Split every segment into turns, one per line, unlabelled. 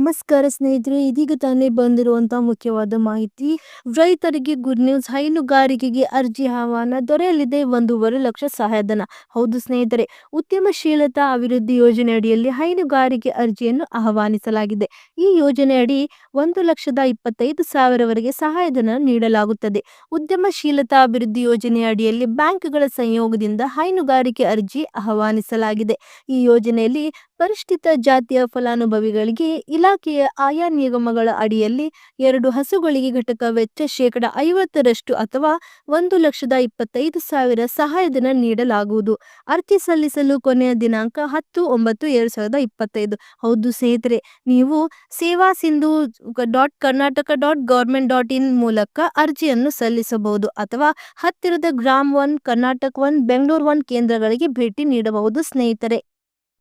ನಮಸ್ಕಾರ ಸ್ನೇಹಿತರೆ, ಇದೀಗ ತಾನೇ ಬಂದಿರುವಂತಹ ಮುಖ್ಯವಾದ ಮಾಹಿತಿ. ರೈತರಿಗೆ ಗುಡ್ ನ್ಯೂಸ್ ಹೈನುಗಾರಿಕೆಗೆ ಅರ್ಜಿ ಆಹ್ವಾನ, ದೊರೆಯಲಿದೆ ಒಂದೂವರೆ ಲಕ್ಷ ಸಹಾಯಧನ. ಹೌದು ಸ್ನೇಹಿತರೆ, ಉದ್ಯಮಶೀಲತಾ ಅಭಿವೃದ್ಧಿ ಯೋಜನೆ ಅಡಿಯಲ್ಲಿ ಹೈನುಗಾರಿಕೆ ಅರ್ಜಿಯನ್ನು ಆಹ್ವಾನಿಸಲಾಗಿದೆ. ಈ ಯೋಜನೆ ಅಡಿ ಒಂದು ಲಕ್ಷದ ಇಪ್ಪತ್ತೈದು ಸಾವಿರವರೆಗೆ ಸಹಾಯಧನ ನೀಡಲಾಗುತ್ತದೆ. ಉದ್ಯಮಶೀಲತಾ ಅಭಿವೃದ್ಧಿ ಯೋಜನೆ ಅಡಿಯಲ್ಲಿ ಬ್ಯಾಂಕ್ಗಳ ಸಂಯೋಗದಿಂದ ಹೈನುಗಾರಿಕೆ ಅರ್ಜಿ ಆಹ್ವಾನಿಸಲಾಗಿದೆ. ಈ ಯೋಜನೆಯಲ್ಲಿ ಪರಿಷ್ಠಿತ ಜಾತಿಯ ಫಲಾನುಭವಿಗಳಿಗೆ ಇಲಾಖೆಯ ಆಯಾ ನಿಗಮಗಳ ಅಡಿಯಲ್ಲಿ ಎರಡು ಹಸುಗಳಿಗೆ ಘಟಕ ವೆಚ್ಚ ಶೇಕಡ ಐವತ್ತರಷ್ಟು ಅಥವಾ ಒಂದು ಲಕ್ಷದ ಇಪ್ಪತ್ತೈದು ಸಾವಿರ ಸಹಾಯಧನ ನೀಡಲಾಗುವುದು. ಅರ್ಜಿ ಸಲ್ಲಿಸಲು ಕೊನೆಯ ದಿನಾಂಕ ಹತ್ತು ಒಂಬತ್ತು ಎರಡು ಸಾವಿರದ ಇಪ್ಪತ್ತೈದು. ಹೌದು ಸ್ನೇಹಿತರೆ, ನೀವು Seva Sindhu dot Karnataka dot government dot in ಮೂಲಕ ಅರ್ಜಿಯನ್ನು ಸಲ್ಲಿಸಬಹುದು ಅಥವಾ ಹತ್ತಿರದ Grama one, Karnataka one, Bengaluru one ಕೇಂದ್ರಗಳಿಗೆ ಭೇಟಿ ನೀಡಬಹುದು ಸ್ನೇಹಿತರೆ.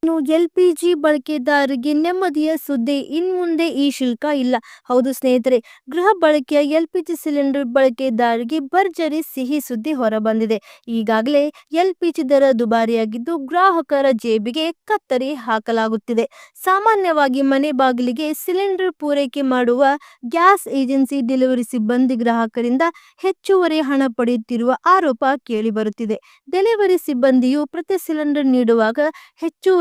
ಇನ್ನು ಎಲ್ ಪಿ ಜಿ ಬಳಕೆದಾರರಿಗೆ ನೆಮ್ಮದಿಯ ಸುದ್ದಿ ಇನ್ಮುಂದೆ ಈ ಶುಲ್ಕ ಇಲ್ಲ. ಹೌದು ಸ್ನೇಹಿತರೆ, ಗೃಹ ಬಳಕೆಯ ಎಲ್ ಪಿ ಜಿ ಸಿಲಿಂಡರ್ ಬಳಕೆದಾರರಿಗೆ ಭರ್ಜರಿ ಸಿಹಿ ಸುದ್ದಿ ಹೊರಬಂದಿದೆ. ಈಗಾಗಲೇ ಎಲ್ ಪಿ ಜಿ ದರ ದುಬಾರಿಯಾಗಿದ್ದು ಗ್ರಾಹಕರ ಜೇಬಿಗೆ ಕತ್ತರಿ ಹಾಕಲಾಗುತ್ತಿದೆ. ಸಾಮಾನ್ಯವಾಗಿ ಮನೆ ಬಾಗಿಲಿಗೆ ಸಿಲಿಂಡರ್ ಪೂರೈಕೆ ಮಾಡುವ ಗ್ಯಾಸ್ ಏಜೆನ್ಸಿ ಡೆಲಿವರಿ ಸಿಬ್ಬಂದಿ ಗ್ರಾಹಕರಿಂದ ಹೆಚ್ಚುವರಿ ಹಣ ಪಡೆಯುತ್ತಿರುವ ಆರೋಪ ಕೇಳಿಬರುತ್ತಿದೆ. ಡೆಲಿವರಿ ಸಿಬ್ಬಂದಿಯು ಪ್ರತಿ ಸಿಲಿಂಡರ್ ನೀಡುವಾಗ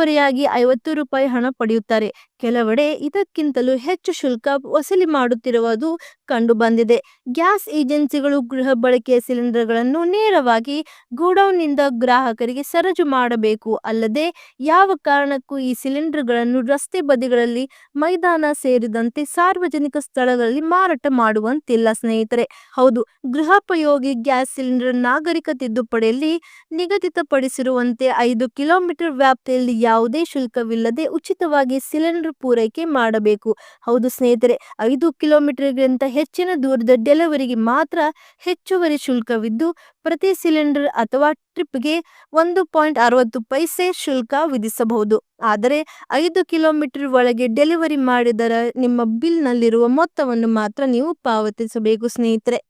ಹೆಚ್ಚುವರಿಯಾಗಿ ಐವತ್ತು ರೂಪಾಯಿ ಹಣ ಪಡೆಯುತ್ತಾರೆ. ಕೆಲವೆಡೆ ಇದಕ್ಕಿಂತಲೂ ಹೆಚ್ಚು ಶುಲ್ಕ ವಸೂಲಿ ಮಾಡುತ್ತಿರುವುದು ಕಂಡು ಬಂದಿದೆ ಗ್ಯಾಸ್ ಏಜೆನ್ಸಿಗಳು ಗೃಹ ಬಳಕೆಯ ಸಿಲಿಂಡರ್ಗಳನ್ನು ನೇರವಾಗಿ ಗೋಡೌನ್ನಿಂದ ಗ್ರಾಹಕರಿಗೆ ಸರಜು ಮಾಡಬೇಕು. ಅಲ್ಲದೆ ಯಾವ ಕಾರಣಕ್ಕೂ ಈ ಸಿಲಿಂಡರ್ಗಳನ್ನು ರಸ್ತೆ ಬದಿಗಳಲ್ಲಿ ಮೈದಾನ ಸೇರಿದಂತೆ ಸಾರ್ವಜನಿಕ ಸ್ಥಳಗಳಲ್ಲಿ ಮಾರಾಟ ಮಾಡುವಂತಿಲ್ಲ ಸ್ನೇಹಿತರೆ. ಹೌದು, ಗೃಹೋಪಯೋಗಿ ಗ್ಯಾಸ್ ಸಿಲಿಂಡರ್ ನಾಗರಿಕ ತಿದ್ದುಪಡಿಯಲ್ಲಿ ನಿಗದಿತಪಡಿಸಿರುವಂತೆ ಐದು ಕಿಲೋಮೀಟರ್ ವ್ಯಾಪ್ತಿಯಲ್ಲಿ ಯಾವುದೇ ಶುಲ್ಕವಿಲ್ಲದೆ ಉಚಿತವಾಗಿ ಸಿಲಿಂಡರ್ ಪೂರೈಕೆ ಮಾಡಬೇಕು. ಹೌದು ಸ್ನೇಹಿತರೆ, ಐದು ಕಿಲೋಮೀಟರ್ಗಿಂತ ಹೆಚ್ಚಿನ ದೂರದ ಡೆಲಿವರಿಗೆ ಮಾತ್ರ ಹೆಚ್ಚುವರಿ ಶುಲ್ಕವಿದ್ದು, ಪ್ರತಿ ಸಿಲಿಂಡರ್ ಅಥವಾ ಟ್ರಿಪ್ಗೆ ಒಂದು ಪಾಯಿಂಟ್ ಅರವತ್ತು ಪೈಸೆ ಶುಲ್ಕ ವಿಧಿಸಬಹುದು. ಆದರೆ, ಐದು ಕಿಲೋಮೀಟರ್ ಒಳಗೆ ಡೆಲಿವರಿ ಮಾಡಿದರ ನಿಮ್ಮ ಬಿಲ್ನಲ್ಲಿರುವ ಮೊತ್ತವನ್ನು ಮಾತ್ರ ನೀವು ಪಾವತಿಸಬೇಕು ಸ್ನೇಹಿತರೆ.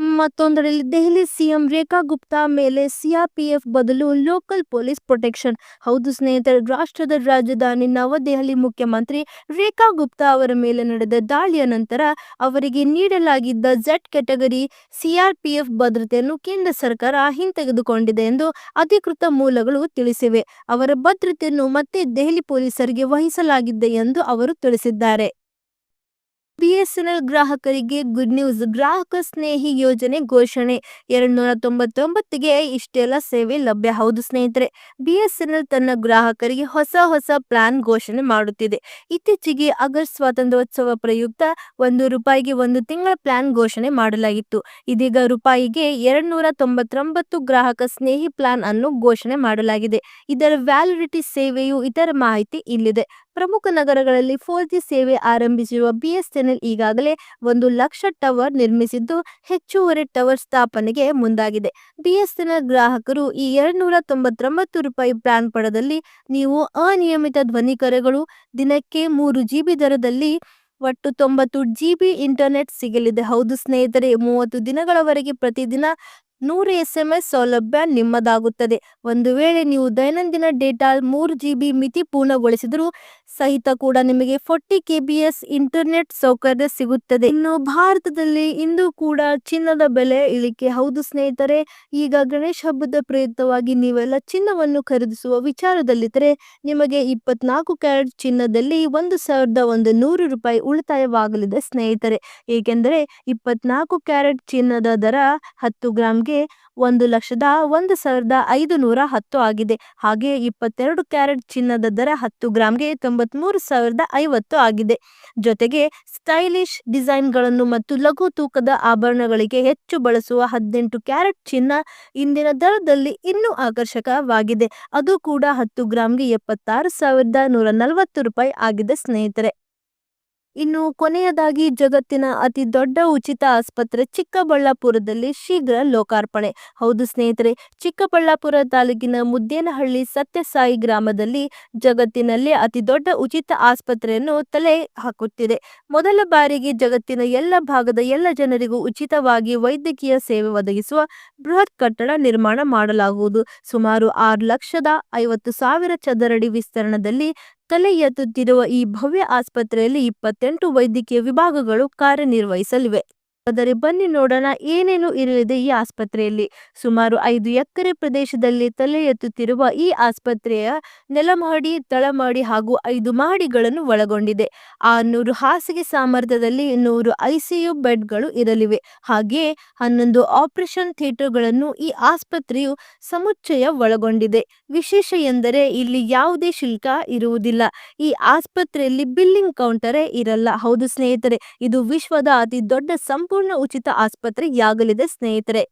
ಮತ್ತೊಂದರಲ್ಲಿ ದೆಹಲಿ ಸಿಎಂ ರೇಖಾ ಗುಪ್ತಾ ಮೇಲೆ ಸಿಆರ್ಪಿಎಫ್ ಬದಲು ಲೋಕಲ್ ಪೊಲೀಸ್ ಪ್ರೊಟೆಕ್ಷನ್. ಹೌದು ಸ್ನೇಹಿತರೆ, ರಾಷ್ಟ್ರದ ರಾಜಧಾನಿ ನವದೆಹಲಿ ಮುಖ್ಯಮಂತ್ರಿ ರೇಖಾ ಗುಪ್ತಾ ಅವರ ಮೇಲೆ ನಡೆದ ದಾಳಿಯ ನಂತರ ಅವರಿಗೆ ನೀಡಲಾಗಿದ್ದ ಜೆಡ್ ಕೆಟಗರಿ ಸಿಆರ್ಪಿಎಫ್ ಭದ್ರತೆಯನ್ನು ಕೇಂದ್ರ ಸರ್ಕಾರ ಹಿಂತೆಗೆದುಕೊಂಡಿದೆ ಎಂದು ಅಧಿಕೃತ ಮೂಲಗಳು ತಿಳಿಸಿವೆ. ಅವರ ಭದ್ರತೆಯನ್ನು ಮತ್ತೆ ದೆಹಲಿ ಪೊಲೀಸರಿಗೆ ವಹಿಸಲಾಗಿದೆ ಎಂದು ಅವರು ತಿಳಿಸಿದ್ದಾರೆ. ಬಿಎಸ್ಎನ್ಎಲ್ ಗ್ರಾಹಕರಿಗೆ ಗುಡ್ ನ್ಯೂಸ್, ಗ್ರಾಹಕ ಸ್ನೇಹಿ ಯೋಜನೆ ಘೋಷಣೆ. ಎರಡ್ ನೂರ ತೊಂಬತ್ತೊಂಬತ್ತಿಗೆ ಇಷ್ಟೆಲ್ಲ ಸೇವೆ ಲಭ್ಯ. ಹೌದು ಸ್ನೇಹಿತರೆ, ಬಿಎಸ್ಎನ್ಎಲ್ ತನ್ನ ಗ್ರಾಹಕರಿಗೆ ಹೊಸ ಹೊಸ ಪ್ಲಾನ್ ಘೋಷಣೆ ಮಾಡುತ್ತಿದೆ. ಇತ್ತೀಚೆಗೆ ಆಗಸ್ಟ್ ಸ್ವಾತಂತ್ರ್ಯೋತ್ಸವ ಪ್ರಯುಕ್ತ ಒಂದು ರೂಪಾಯಿಗೆ ಒಂದು ತಿಂಗಳ ಪ್ಲಾನ್ ಘೋಷಣೆ ಮಾಡಲಾಗಿತ್ತು. ಇದೀಗ ರೂಪಾಯಿಗೆ ಎರಡ್ ನೂರ ತೊಂಬತ್ತೊಂಬತ್ತು ಗ್ರಾಹಕ ಸ್ನೇಹಿ ಪ್ಲಾನ್ ಅನ್ನು ಘೋಷಣೆ ಮಾಡಲಾಗಿದೆ. ಇದರ ವ್ಯಾಲಿಡಿಟಿ ಸೇವೆಯು ಇತರ ಮಾಹಿತಿ ಇಲ್ಲಿದೆ. ಪ್ರಮುಖ ನಗರಗಳಲ್ಲಿ ಫೋರ್ ಜಿ ಸೇವೆ ಆರಂಭಿಸಿರುವ ಬಿಎಸ್ಎನ್ಎಲ್ ಈಗಾಗಲೇ ಒಂದು ಲಕ್ಷ ಟವರ್ ನಿರ್ಮಿಸಿದ್ದು ಹೆಚ್ಚುವರಿ ಟವರ್ ಸ್ಥಾಪನೆಗೆ ಮುಂದಾಗಿದೆ. ಬಿಎಸ್ಎನ್ಎಲ್ ಗ್ರಾಹಕರು ಈ ಎರಡ್ ನೂರ ತೊಂಬತ್ತೊಂಬತ್ತು ರೂಪಾಯಿ ಪ್ಲಾನ್ ಪಡದಲ್ಲಿ ನೀವು ಅನಿಯಮಿತ ಧ್ವನಿ ಕರೆಗಳು ದಿನಕ್ಕೆ ಮೂರು ಜಿಬಿ ದರದಲ್ಲಿ ಒಟ್ಟು ತೊಂಬತ್ತು ಜಿಬಿ ಇಂಟರ್ನೆಟ್ ಸಿಗಲಿದೆ. ಹೌದು ಸ್ನೇಹಿತರೆ, ಮೂವತ್ತು ದಿನಗಳವರೆಗೆ ಪ್ರತಿದಿನ ನೂರು ಎಸ್ ಎಂ ಎಸ್ ಸೌಲಭ್ಯ ನಿಮ್ಮದಾಗುತ್ತದೆ. ಒಂದು ವೇಳೆ ನೀವು ದೈನಂದಿನ ಡೇಟಾ ಮೂರು ಜಿ ಬಿ ಮಿತಿ ಪೂರ್ಣಗೊಳಿಸಿದರೂ ಸಹಿತ ಕೂಡ ನಿಮಗೆ forty K B S internet ಸೌಕರ್ಯ ಸಿಗುತ್ತದೆ. ಇನ್ನು ಭಾರತದಲ್ಲಿ ಇಂದು ಕೂಡ ಚಿನ್ನದ ಬೆಲೆ ಇಳಿಕೆ. ಹೌದು ಸ್ನೇಹಿತರೆ, ಈಗ ಗಣೇಶ ಹಬ್ಬದ ಪ್ರಯುಕ್ತವಾಗಿ ನೀವೆಲ್ಲ ಚಿನ್ನವನ್ನು ಖರೀದಿಸುವ ವಿಚಾರದಲ್ಲಿದ್ದರೆ ನಿಮಗೆ ಇಪ್ಪತ್ನಾಲ್ಕು ಕ್ಯಾರೆಟ್ ಚಿನ್ನದಲ್ಲಿ ಒಂದು ಸಾವಿರದ ಒಂದು ನೂರು ರೂಪಾಯಿ ಉಳಿತಾಯವಾಗಲಿದೆ ಸ್ನೇಹಿತರೆ. ಏಕೆಂದರೆ ಇಪ್ಪತ್ನಾಲ್ಕು ಕ್ಯಾರೆಟ್ ಚಿನ್ನದ ದರ ಹತ್ತು ಗ್ರಾಮ್ಗೆ ಒಂದು ಲಕ್ಷದ ಒಂದು ಸಾವಿರದ ಐದು ನೂರ ಹತ್ತು ಆಗಿದೆ. ಹಾಗೆ ಇಪ್ಪತ್ತೆರಡು ಕ್ಯಾರೆಟ್ ಚಿನ್ನದ ದರ ಹತ್ತು ಗ್ರಾಮ್ಗೆ ತೊಂಬತ್ಮೂರು ಸಾವಿರದ ಐವತ್ತು ಆಗಿದೆ. ಜೊತೆಗೆ ಸ್ಟೈಲಿಶ್ ಡಿಸೈನ್ಗಳನ್ನು ಮತ್ತು ಲಘು ತೂಕದ ಆಭರಣಗಳಿಗೆ ಹೆಚ್ಚು ಬಳಸುವ ಹದಿನೆಂಟು ಕ್ಯಾರೆಟ್ ಚಿನ್ನ ಇಂದಿನ ದರದಲ್ಲಿ ಇನ್ನೂ ಆಕರ್ಷಕವಾಗಿದೆ. ಅದು ಕೂಡ ಹತ್ತು ಗ್ರಾಮ್ಗೆ ಎಪ್ಪತ್ತಾರು ಸಾವಿರದ ನೂರ ನಲವತ್ತು ರೂಪಾಯಿ ಆಗಿದೆ ಸ್ನೇಹಿತರೆ. ಇನ್ನು ಕೊನೆಯದಾಗಿ ಜಗತ್ತಿನ ಅತಿ ದೊಡ್ಡ ಉಚಿತ ಆಸ್ಪತ್ರೆ ಚಿಕ್ಕಬಳ್ಳಾಪುರದಲ್ಲಿ ಶೀಘ್ರ ಲೋಕಾರ್ಪಣೆ. ಹೌದು ಸ್ನೇಹಿತರೆ, ಚಿಕ್ಕಬಳ್ಳಾಪುರ ತಾಲೂಕಿನ ಮುದ್ದೇನಹಳ್ಳಿ ಸತ್ಯಸಾಯಿ ಗ್ರಾಮದಲ್ಲಿ ಜಗತ್ತಿನಲ್ಲಿ ಅತಿ ದೊಡ್ಡ ಉಚಿತ ಆಸ್ಪತ್ರೆಯನ್ನು ತಲೆ ಹಾಕುತ್ತಿದೆ. ಮೊದಲ ಬಾರಿಗೆ ಜಗತ್ತಿನ ಎಲ್ಲ ಭಾಗದ ಎಲ್ಲ ಜನರಿಗೂ ಉಚಿತವಾಗಿ ವೈದ್ಯಕೀಯ ಸೇವೆ ಒದಗಿಸುವ ಬೃಹತ್ ಕಟ್ಟಡ ನಿರ್ಮಾಣ ಮಾಡಲಾಗುವುದು. ಸುಮಾರು ಆರು ಲಕ್ಷದ ಐವತ್ತು ಸಾವಿರ ಚದರಡಿ ವಿಸ್ತೀರ್ಣದಲ್ಲಿ ತಲೆ ಎತ್ತುತ್ತಿರುವ ಈ ಭವ್ಯ ಆಸ್ಪತ್ರೆಯಲ್ಲಿ ಇಪ್ಪತ್ತೆಂಟು ವೈದ್ಯಕೀಯ ವಿಭಾಗಗಳು ಕಾರ್ಯನಿರ್ವಹಿಸಲಿವೆ. ಆದರೆ ಬನ್ನಿ ನೋಡೋಣ ಏನೇನು ಇರಲಿದೆ ಈ ಆಸ್ಪತ್ರೆಯಲ್ಲಿ. ಸುಮಾರು ಐದು ಎಕರೆ ಪ್ರದೇಶದಲ್ಲಿ ತಲೆ ಎತ್ತುತ್ತಿರುವ ಈ ಆಸ್ಪತ್ರೆಯ ನೆಲಮಹಡಿ, ತಳಮಹಡಿ ಹಾಗೂ ಐದು ಮಹಡಿಗಳನ್ನು ಒಳಗೊಂಡಿದೆ. ಆರುನೂರು ಹಾಸಿಗೆ ಸಾಮರ್ಥ್ಯದಲ್ಲಿ ನೂರು ಐಸಿಯು ಬೆಡ್ಗಳು ಇರಲಿವೆ. ಹಾಗೆ ಹನ್ನೊಂದು ಆಪರೇಷನ್ ಥಿಯೇಟರ್ಗಳನ್ನು ಈ ಆಸ್ಪತ್ರೆಯು ಸಮುಚ್ಚಯ ಒಳಗೊಂಡಿದೆ. ವಿಶೇಷ ಎಂದರೆ ಇಲ್ಲಿ ಯಾವುದೇ ಶುಲ್ಕ ಇರುವುದಿಲ್ಲ. ಈ ಆಸ್ಪತ್ರೆಯಲ್ಲಿ ಬಿಲ್ಲಿಂಗ್ ಕೌಂಟರೇ ಇರಲ್ಲ. ಹೌದು ಸ್ನೇಹಿತರೆ, ಇದು ವಿಶ್ವದ ಅತಿ ದೊಡ್ಡ ಸಂಪೂರ್ಣ ಉಚಿತ ಆಸ್ಪತ್ರೆಯಾಗಲಿದೆ ಸ್ನೇಹಿತರೆ.